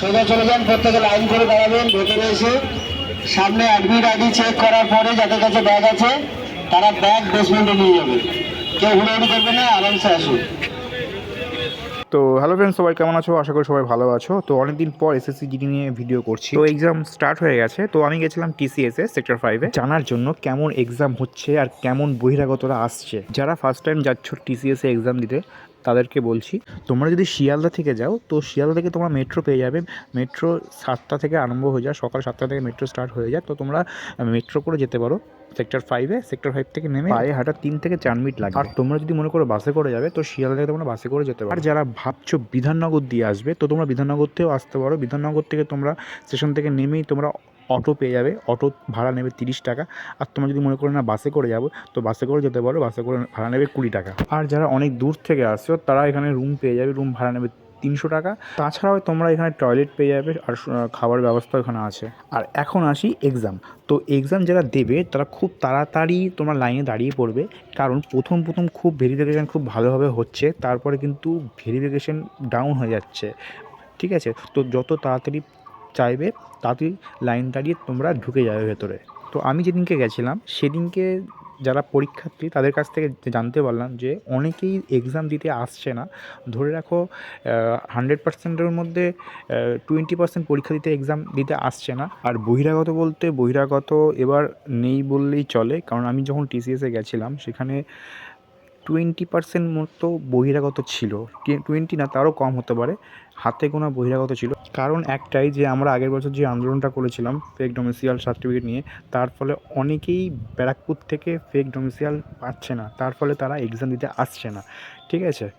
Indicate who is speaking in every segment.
Speaker 1: সোজা চলে যান প্রত্যেকে লাইন করে দাঁড়াবেন ভেতরে এসে। সামনে অ্যাডমিট আইডি চেক করার পরে যাদের কাছে ব্যাগ আছে তারা ব্যাগ বেসমেন্টে নিয়ে যাবে। কেউ হুড়োহুড়ি করবে না আরামসে আসুন।
Speaker 2: তো হ্যালো ফ্রেন্ডস সবাই কেমন আছো? আশা করি সবাই ভালো আছো। তো অনেকদিন পর এসএসসি জিডি নিয়ে ভিডিও করছি। তো এক্সাম স্টার্ট হয়ে গেছে। তো আমি গেছিলাম টিসিএসএ সেক্টর ফাইভে জানার জন্য কেমন এক্সাম হচ্ছে আর কেমন বহিরাগতরা আসছে? যারা ফার্স্ট টাইম যাচ্ছ টিসিএসএ এক্সাম দিতে তাদেরকে বলছি তোমরা যদি শিয়ালদা থেকে যাও তো শিয়ালদা থেকে তোমরা মেট্রো পেয়ে যাবে। মেট্রো সাতটা থেকে আরম্ভ হয়ে যায় সকাল সাতটা থেকে মেট্রো স্টার্ট হয়ে যায়। তো তোমরা মেট্রো করে যেতে পারো। সেক্টর ফাইভে সেক্টর ফাইভ থেকে নেমে পায়ে হাঁটা তিন থেকে চার মিনিট লাগে। আর তোমরা যদি মনে করো বাসে করে যাবে তো শিয়ালদা থেকে তোমরা বাসে করে যেতে পারো। আর যারা ভাবছ বিধাননগর দিয়ে আসবে তো তোমরা বিধাননগর থেকেও আসতে পারো। বিধাননগর থেকে তোমরা স্টেশন থেকে নেমেই তোমরা অটো পেয়ে যাবে। অটো ভাড়া নেবে তিরিশ টাকা। আর তোমরা যদি মনে করো না বাসে করে যাব, তো বাসে করে যেতে পারো। বাসে করে ভাড়া নেবে কুড়ি টাকা। আর যারা অনেক দূর থেকে আসছো, তারা এখানে রুম পেয়ে যাবে। রুম ভাড়া নেবে তিনশো টাকা। তাছাড়াও তোমরা এখানে টয়লেট পেয়ে যাবে আর খাবার ব্যবস্থা এখানে আছে। আর এখন আসি এক্সাম তো এক্সাম যারা দেবে, তারা খুব তাড়াতাড়ি তোমরা লাইনে দাঁড়িয়ে পড়বে। কারণ প্রথম প্রথম খুব ভেরিফিকেশান খুব ভালোভাবে হচ্ছে। তারপরে কিন্তু ভেরিফিকেশান ডাউন হয়ে যাচ্ছে। ঠিক আছে? তো যত তাড়াতাড়ি চাইবে তাড়াতাড়ি লাইন দাঁড়িয়ে তোমরা ঢুকে যাবে ভেতরে। তো আমি যেদিনকে গেছিলাম, সেদিনকে যারা পরীক্ষার্থী, তাদের কাছ থেকে জানতে পারলাম যে অনেকেই এক্সাম দিতে আসছে না। ধরে রাখো হান্ড্রেড পার্সেন্টের মধ্যে টোয়েন্টি পার্সেন্ট পরীক্ষা দিতে এক্সাম দিতে আসছে না। আর বহিরাগত বলতে, বহিরাগত এবার নেই বললেই চলে। কারণ আমি যখন টিসিএসে গেছিলাম, সেখানে টোয়েন্টি পার্সেন্ট মতো বহিরাগত ছিল। টোয়েন্টি না, তারও কম হতে পারে। হাতে গোনা বহিরাগত ছিল। কারণ একটাই যে আমরা আগের বছর যে আন্দোলনটা করেছিলাম ফেক ডোমিসিয়াল সার্টিফিকেট নিয়ে, তার ফলে অনেকেই ব্যারাকপুর থেকে ফেক ডোমিসিয়াল পাচ্ছে না। তার ফলে তারা এক্সাম দিতে আসছে না। ঠিক আছে?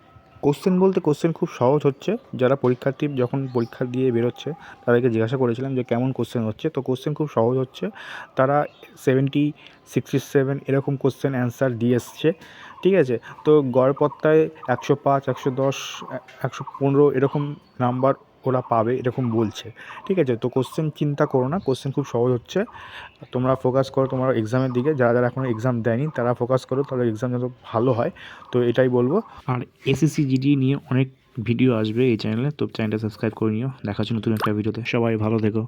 Speaker 2: কোশ্চেন বলতে কোশ্চেন খুব সহজ হচ্ছে। যারা পরীক্ষার্থী যখন পরীক্ষা দিয়ে বেরোচ্ছে, তাদেরকে জিজ্ঞাসা করেছিলাম যে কেমন কোশ্চেন হচ্ছে। তো কোশ্চেন খুব সহজ হচ্ছে। তারা সেভেন্টি সিক্সটি সেভেন এরকম কোশ্চেন অ্যান্সার দিয়ে এসছে। ঠিক আছে? তো গড়পত্তায় একশো পাঁচ, একশো দশ, একশো পনেরো এরকম নাম্বার ওরা পাবে, এরকম বলছে। ঠিক আছে? তো কোশ্চেন চিন্তা করো না কোশ্চেন খুব সহজ হচ্ছে। তোমরা ফোকাস করো তোমার এক্সামের দিকে। যারা যারা এখনও এক্সাম দেয়নি, তারা ফোকাস করো, তাহলে এক্সাম যত ভালো হয়। তো এটাই বলব। আর এসএসসি জিডি নিয়ে অনেক ভিডিও আসবে এই চ্যানেলে তো চ্যানেলটা সাবস্ক্রাইব করে নিও। দেখা হচ্ছে নতুন একটা ভিডিওতে সবাই ভালো থেকো।